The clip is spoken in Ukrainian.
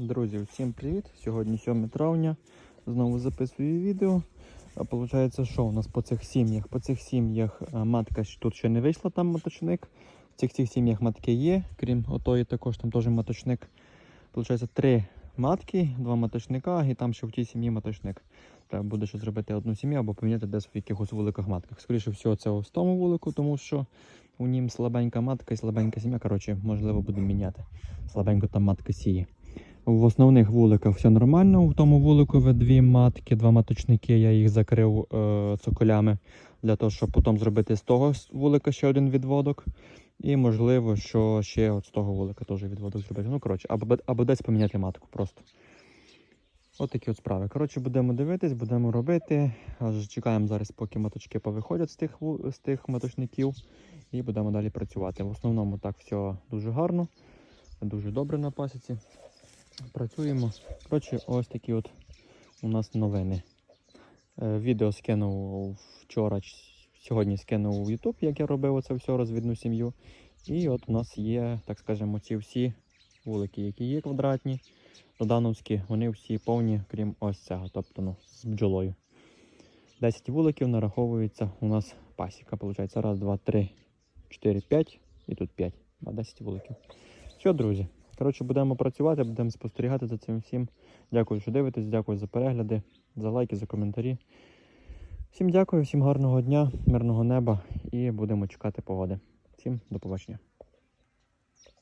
Друзі, всім привіт! Сьогодні 7 травня. Знову записую відео. А Получається, що у нас по цих сім'ях? По цих сім'ях матка тут ще не вийшла, там маточник. В цих цих сім'ях матки є, крім отої, також там теж маточник. Получається, три матки, два маточника, і там ще в тій сім'ї маточник. Треба буде ще зробити одну сім'ю або поміняти десь в якихось вуликах матках. Скоріше всього, це в тому вулику, тому що у нім слабенька матка і слабенька сім'я. Коротше, можливо, будемо міняти. Слабенько там матка сіє. В основних вуликах все нормально. У тому вулику дві матки, два маточники. Я їх закрив е, цоколями для того, щоб потім зробити з того вулика ще один відводок. І можливо, що ще от з того вулика теж відводок зробити. Ну, коротше, або, або десь поміняти матку просто. От такі от справи. Коротше, будемо дивитись, будемо робити. Аж чекаємо зараз, поки маточки повиходять з тих, з тих маточників. І будемо далі працювати. В основному так все дуже гарно, дуже добре на пасіці. Працюємо. Коротше, ось такі от у нас новини. Е, Відео скинув вчора, сьогодні скинув у YouTube, як я робив оце все, розвідну сім'ю. І от у нас є, так скажемо, ці всі вулики, які є квадратні, додановські, вони всі повні, крім ось цього, тобто ну, з бджолою. 10 вуликів нараховується у нас пасіка. Виходить, раз, два, три, 4, 5 і тут 5. А 10 вуликів. Все, друзі. Коротше, будемо працювати, будемо спостерігати за цим всім. Дякую, що дивитесь, дякую за перегляди, за лайки, за коментарі. Всім дякую, всім гарного дня, мирного неба і будемо чекати погоди. Всім до побачення.